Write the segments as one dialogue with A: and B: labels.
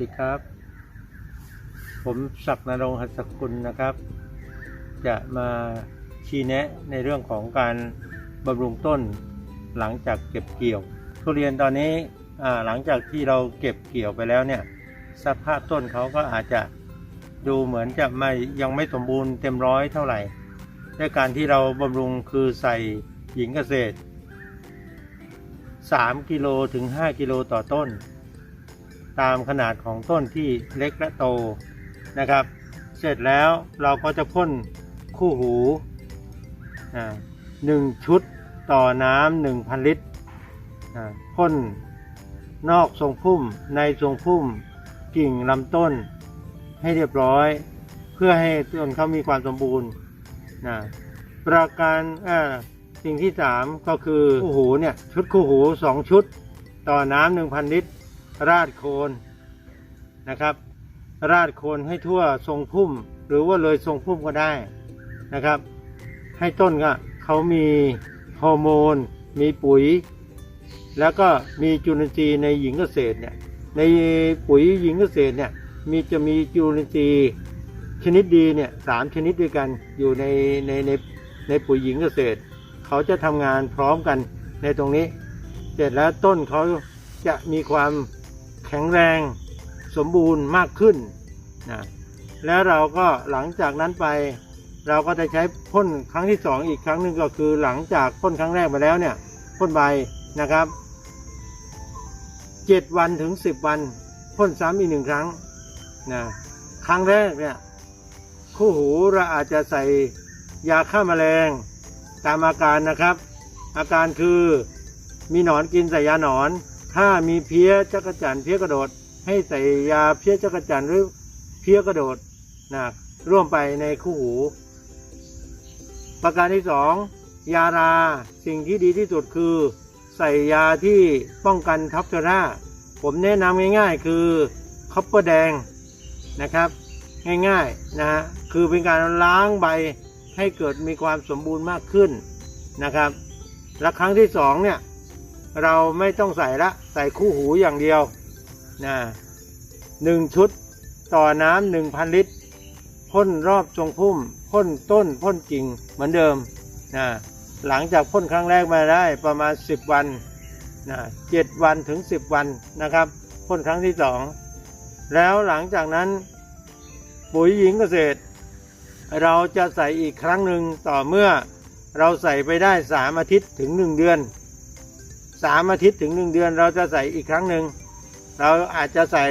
A: ดีครับ ผมศักดนรงค์หัสกุลนะครับ จะมาชี้แนะในเรื่องของการบำรุงต้นหลังจากเก็บเกี่ยว ทุเรียนตอนนี้หลังจากที่เราเก็บเกี่ยวไปแล้วเนี่ยสภาพต้นเขาก็อาจจะดูเหมือนจะไม่ยังไม่สมบูรณ์เต็มร้อยเท่าไหร่ด้วยการที่เราบำรุงคือใส่หญิงเกษตร 3 กิโลถึง 5 กิโลต่อต้น ตามขนาดของต้นที่เล็กและโตนะครับ เสร็จแล้วเราก็จะพ่นคู่หูหนึ่งชุดต่อน้ำหนึ่งพันลิตรพ่นนอกทรงพุ่มในทรงพุ่มกิ่งลำต้นให้เรียบร้อย เพื่อให้ต้นเขามีความสมบูรณ์นะประการสิ่งที่สามก็คือคู่หูเนี่ยชุดคู่หูสองชุด ต่อน้ำหนึ่งพันลิตร ราดโคนนะครับ ราดโคนให้ทั่วทรงพุ่ม หรือว่าเลยทรงพุ่มก็ได้นะครับ ให้ต้นก็เขามีฮอร์โมน มีปุ๋ย แล้วก็มีจุลินทรีย์ในหญิงเกษตรเนี่ยในปุ๋ยหญิงเกษตรเนี่ยมีจะมีจุลินทรีย์ชนิดดีเนี่ยสามชนิดด้วยกันอยู่ในในในในปุ๋ยหญิงเกษตร เขาจะทำงานพร้อมกันในตรงนี้ เสร็จแล้วต้นเขาจะมีความ แข็งแรงสมบูรณ์มากขึ้นนะแล้วเราก็หลังจากนั้นไป เราก็จะใช้พ่นครั้งที่สองอีกครั้งหนึ่งก็คือหลังจากพ่นครั้งแรกไปแล้วเนี่ยพ่นใบนะครับเจ็ดวันถึงสิบวันพ่นซ้ำอีกหนึ่งครั้งนะครั้งแรกเนี่ยคู่หูเราอาจจะใส่ยาฆ่าแมลงตามอาการนะครับ อาการคือมีหนอนกินใส่ยาหนอน ถ้ามีเพี้ยจักรจันเพี้ยกระโดด ให้ใส่ยาเพี้ยจักรจันหรือเพี้ยกระโดดนะร่วมไปในคู่หู ประการที่สองยาราสิ่งที่ดีที่สุดคือ ใส่ยาที่ป้องกันท็อปเทร่าผมแนะนำง่ายๆ คือคอปเปอร์แดงนะครับ ง่ายๆนะฮะคือเป็นการล้างใบให้เกิดมีความสมบูรณ์มากขึ้นนะครับและครั้งที่สองเนี่ย เราไม่ต้องใส่ละ ใส่คู่หูอย่างเดียวนะหนึ่งชุดต่อน้ำหนึ่งพันลิตรพ่นรอบทรงพุ่มพ่นต้นพ่นกิ่งเหมือนเดิมนะหลังจากพ่นครั้งแรกมาได้ประมาณ 10 วันนะเจ็ดวันถึง 10 วันนะครับพ่นครั้งที่สองแล้วหลังจากนั้นปุ๋ยหญิงเกษตร เราจะใส่อีกครั้งหนึ่งต่อเมื่อเราใส่ไปได้สามอาทิตย์ถึงหนึ่งเดือน สามอาทิตย์ถึงหนึ่งเดือนเราจะใส่อีกครั้งหนึ่งเราอาจจะใส่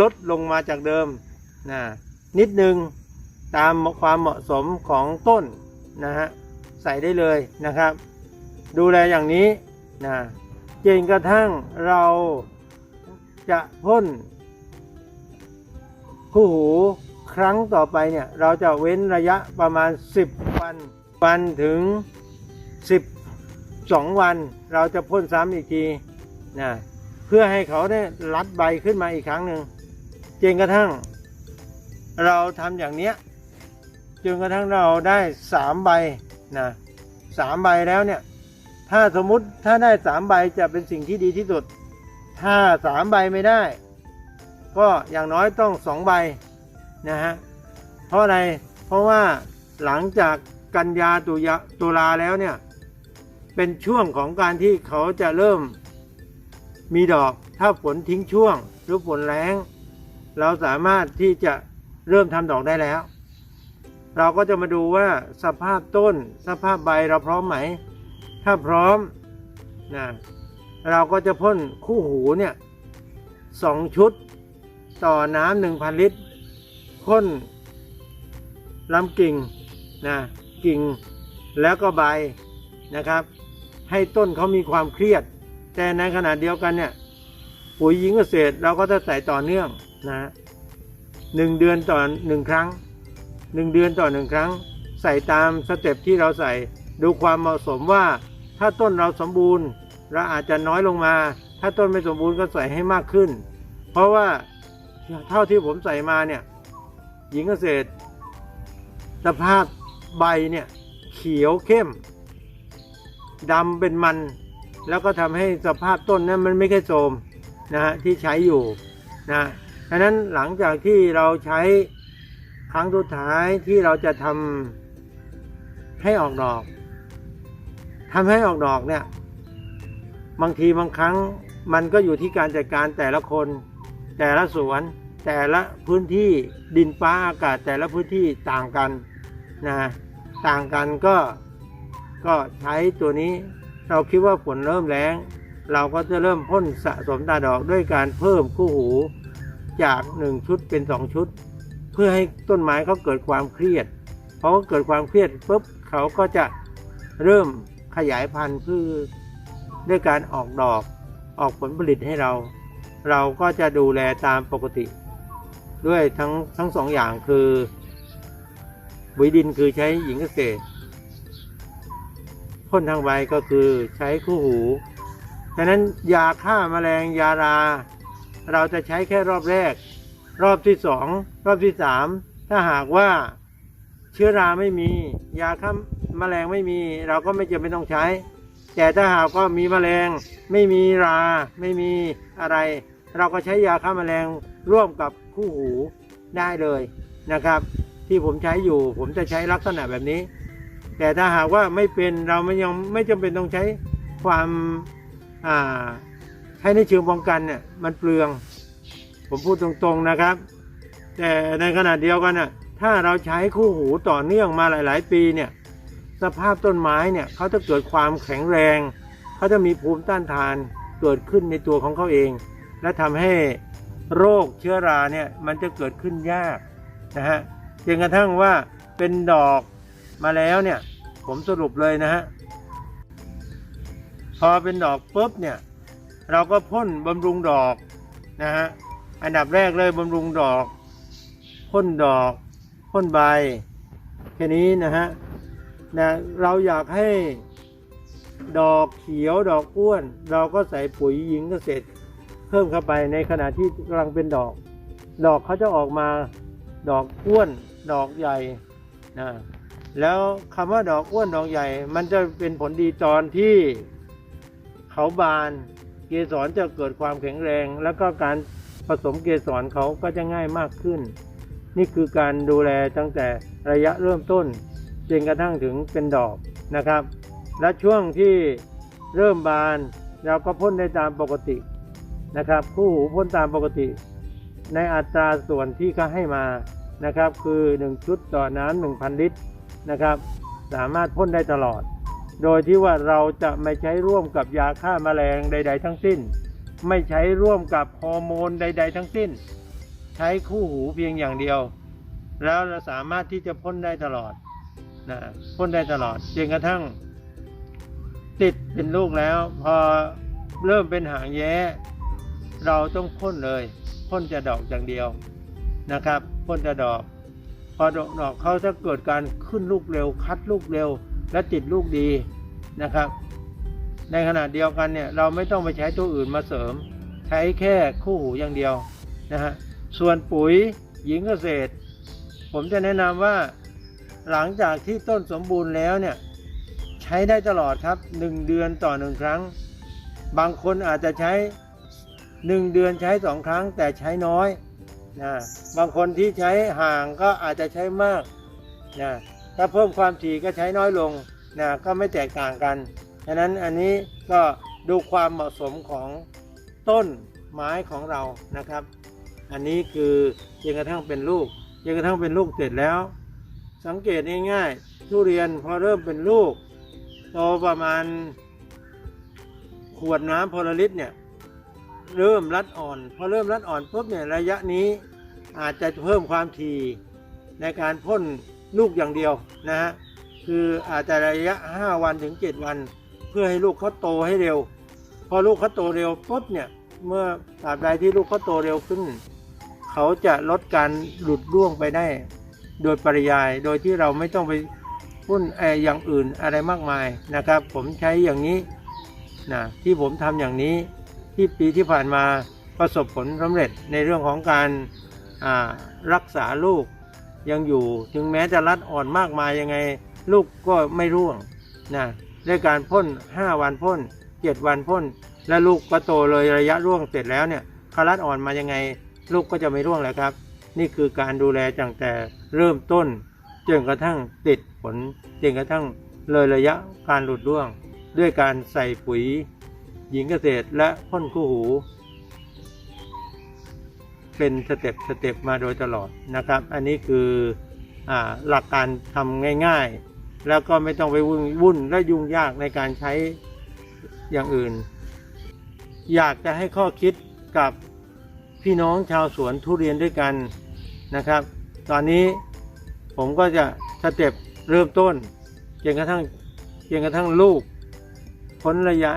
A: ลดลงมาจากเดิมนะนิดนึงตามความเหมาะสมของต้นนะฮะใส่ได้เลยนะครับ ดูแลอย่างนี้นะจนกระทั่งเราจะพ่นคู่หูครั้งต่อไปเนี่ยเราจะเว้นระยะประมาณ 10 วันวันถึง 12 วันเราจะพ่นซ้ำอีกทีนะเพื่อให้เขาได้รัดใบขึ้นมาอีกครั้งหนึ่งจนกระทั่ง เราทำอย่างเนี้ยจนกระทั่งเราได้สามใบนะสามใบแล้วเนี่ยถ้าสมมุติถ้าได้สามใบจะเป็นสิ่งที่ดีที่สุด ถ้าสามใบไม่ได้ ก็อย่างน้อยต้องสองใบนะฮะเพราะอะไรเพราะว่าหลังจากกันยาตุยาตุลาแล้วเนี่ย เป็นช่วงของการที่เขาจะเริ่มมีดอกถ้าฝนทิ้งช่วง หรือฝนแรงเราสามารถที่จะเริ่มทำดอกได้แล้ว เราก็จะมาดูว่าสภาพต้นสภาพใบเราพร้อมไหม ถ้าพร้อมนะเราก็จะพ่นคู่หูเนี่ยสองชุดต่อน้ำหนึ่งพันลิตรพ่นลำกิ่งนะกิ่งแล้วก็ใบนะครับ ให้ต้นเขามีความเครียด แต่ในขณะเดียวกันเนี่ยปุ๋ยหญิงเกษตรเราก็จะใส่ต่อเนื่องนะหนึ่งเดือนต่อหนึ่งครั้งหนึ่งเดือนต่อหนึ่งครั้ง ใส่ตามสเต็ปที่เราใส่ดูความเหมาะสมว่า ถ้าต้นเราสมบูรณ์ เราอาจจะน้อยลงมา ถ้าต้นไม่สมบูรณ์ก็ใส่ให้มากขึ้น เพราะว่าเท่าที่ผมใส่มาเนี่ยหญิงเกษตร สภาพใบเนี่ยเขียวเข้ม ดำเป็นมัน แล้วก็ทำให้สภาพต้นนั้นมันไม่แค่โทมนะฮะที่ใช้อยู่นะดังนั้นหลังจากที่เราใช้ครั้งสุดท้ายที่เราจะทำให้ออกดอกทำให้ออกดอกเนี่ย บางทีบางครั้งมันก็อยู่ที่การจัดการแต่ละคน แต่ละสวน แต่ละพื้นที่ดินฟ้าอากาศแต่ละพื้นที่ต่างกันนะต่างกันก็ ก็ใช้ตัวนี้เราคิดว่าฝนเริ่มแรงเราก็จะเริ่มพ่นสะสมตาดอกด้วยการเพิ่มคู่หูจากหนึ่งชุดเป็นสองชุด เพื่อให้ต้นไม้เขาเกิดความเครียดพอเขาเกิดความเครียดปุ๊บเขาก็จะเริ่มขยายพันธุ์พื่อด้วยการออกดอกออกผลผลิตให้เรา เราก็จะดูแลตามปกติ ด้วยทั้งทั้งสองอย่างคือบุยดินคือใช้หญิงเกษตร พ่นทางใบก็คือใช้คู่หูดังนั้นยาฆ่าแมลงยารา เราจะใช้แค่รอบแรก รอบที่สองรอบที่สามถ้าหากว่าเชื้อราไม่มี ยาฆ่าแมลงไม่มี เราก็ไม่จำเป็นต้องใช้ แต่ถ้าหากว่ามีแมลงไม่มีราไม่มีอะไร เราก็ใช้ยาฆ่าแมลงร่วมกับคู่หูได้เลยนะครับ ที่ผมใช้อยู่ผมจะใช้ลักษณะแบบนี้ แต่ถ้าหากว่าไม่เป็นเราไม่ยังไม่จำเป็นต้องใช้ความใช้ในเชิงป้องกันเนี่ยมันเปลือง ผมพูดตรงๆนะครับ แต่ในขณะเดียวกันน่ะถ้าเราใช้คู่หูต่อเนื่องมาหลาย ๆ ปีเนี่ยสภาพต้นไม้เนี่ยเขาจะเกิดความแข็งแรงเขาจะมีภูมิต้านทานเกิดขึ้นในตัวของเขาเอง และทำให้โรคเชื้อราเนี่ยมันจะเกิดขึ้นยากนะฮะจนกระทั่งว่าเป็นดอก มาแล้วเนี่ยผมสรุปเลยนะฮะพอเป็นดอกปุ๊บเนี่ยเราก็พ่นบำรุงดอกนะฮะอันดับแรกเลยบำรุงดอกพ่นดอกพ่นใบแค่นี้นะฮะนะเราอยากให้ดอกเขียวดอกอ้วน เราก็ใส่ปุ๋ยหญิงเกษตรเพิ่มเข้าไปในขณะที่กำลังเป็นดอก ดอกเขาจะออกมาดอกอ้วน ดอกใหญ่นะ แล้วคำว่าดอกอ้วนดอกใหญ่ มันจะเป็นผลดีตอนที่เขาบานเกสรจะเกิดความแข็งแรง แล้วก็การผสมเกสรเขาก็จะง่ายมากขึ้น นี่คือการดูแลตั้งแต่ระยะเริ่มต้นจนกระทั่งถึงเป็นดอกนะครับ และช่วงที่เริ่มบานเราก็พ่นได้ตามปกตินะครับ คู่หูพ่นตามปกติ ในอัตราส่วนที่เขาให้มานะครับ คือ 1 ชุดต่อน้ำ1,000 ลิตร นะครับ สามารถพ่นได้ตลอด โดยที่ว่าเราจะไม่ใช้ร่วมกับยาฆ่าแมลงใด ๆ ทั้งสิ้น ไม่ใช้ร่วมกับฮอร์โมนใด ๆ ทั้งสิ้น ใช้คู่หูเพียงอย่างเดียว แล้วเราสามารถที่จะพ่นได้ตลอดนะพ่นได้ตลอดจนกระทั่ง ติดเป็นลูกแล้ว พอเริ่มเป็นหางแย้ เราต้องพ่นเลยพ่นจะดอกอย่างเดียวนะครับพ่นจะดอก พอดอกดอกเขาจะเกิดการขึ้นลูกเร็ว คัดลูกเร็ว และติดลูกดีนะครับ ในขณะเดียวกันเนี่ยเราไม่ต้องไปใช้ตัวอื่นมาเสริม ใช้แค่คู่หูอย่างเดียวนะฮะส่วนปุ๋ยหญิงเกษตร ผมจะแนะนำว่าหลังจากที่ต้นสมบูรณ์แล้วเนี่ยใช้ได้ตลอดครับ 1 เดือนต่อหนึ่งครั้ง บางคนอาจจะใช้ 1 เดือนใช้ 2 ครั้งแต่ใช้น้อย นะบางคนที่ใช้ห่างก็อาจจะใช้มากนะถ้าเพิ่มความถี่ก็ใช้น้อยลงนะก็ไม่แตกต่างกันฉะนั้นอันนี้ก็ดูความเหมาะสมของต้นไม้ของเรานะครับ อันนี้คือจนกระทั่งเป็นลูกจนกระทั่งเป็นลูกเสร็จแล้ว สังเกตง่ายๆทุเรียนพอเริ่มเป็นลูกโตประมาณขวดน้ำพลลิตรเนี่ย เริ่มรัดอ่อน พอเริ่มรัดอ่อนปุ๊บเนี่ยระยะนี้อาจจะเพิ่มความถี่ในการพ่นลูกอย่างเดียวนะฮะคืออาจจะระยะ 5 วันถึง 7 วัน เพื่อให้ลูกเขาโตให้เร็ว พอลูกเขาโตเร็วปุ๊บเนี่ยเมื่อตราบใดที่ลูกเขาโตเร็วขึ้น เขาจะลดการหลุดร่วงไปได้ โดยปริยายโดยที่เราไม่ต้องไปพ่นไออย่างอื่นอะไรมากมายนะครับ ผมใช้อย่างนี้นะที่ผมทำอย่างนี้ ที่ปีที่ผ่านมาประสบผลสำเร็จในเรื่องของการรักษาลูกยังอยู่ถึงแม้จะรัดอ่อนมากมายยังไง ลูกก็ไม่ร่วงนะด้วยการพ่น 5 วันพ่น 7 วันพ่น และลูกก็โตเลยระยะร่วงเสร็จแล้วเนี่ยเขารัดอ่อนมายังไง ลูกก็จะไม่ร่วงแล้วครับ นี่คือการดูแลตั้งแต่เริ่มต้นจนกระทั่งติดผลจนกระทั่งเลยระยะการหลุดร่วง ด้วยการใส่ปุ๋ย หญิงเกษตรและพ่นคู่หู เป็นสเต็ปสเต็ปมาโดยตลอดนะครับ อันนี้คืออหลักการทำง่ายๆ แล้วก็ไม่ต้องไปวุ่นวุ่นและยุ่งยากในการใช้อย่างอื่น อยากจะให้ข้อคิดกับพี่น้องชาวสวนทุเรียนด้วยกันนะครับ ตอนนี้ผมก็จะสเต็ปเริ่มต้นจนกระทั่งจนกระทั่งลูกพ้นระยะ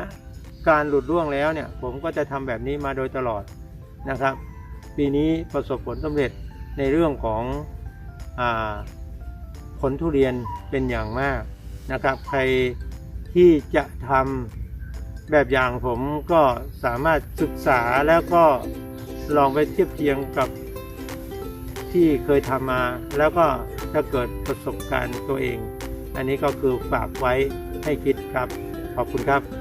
A: การหลุดร่วงแล้วเนี่ยผมก็จะทำแบบนี้มาโดยตลอดนะครับ ปีนี้ประสบผลสำเร็จในเรื่องของอผลทุเรียนเป็นอย่างมากนะครับ ใครที่จะทำแบบอย่างผมก็สามารถศึกษาแล้วก็ลองไปเทียบเทียงกับที่เคยทำมา แล้วก็จะเกิดประสบการณ์ตัวเอง อันนี้ก็คือฝากไว้ให้คิดครับ ขอบคุณครับ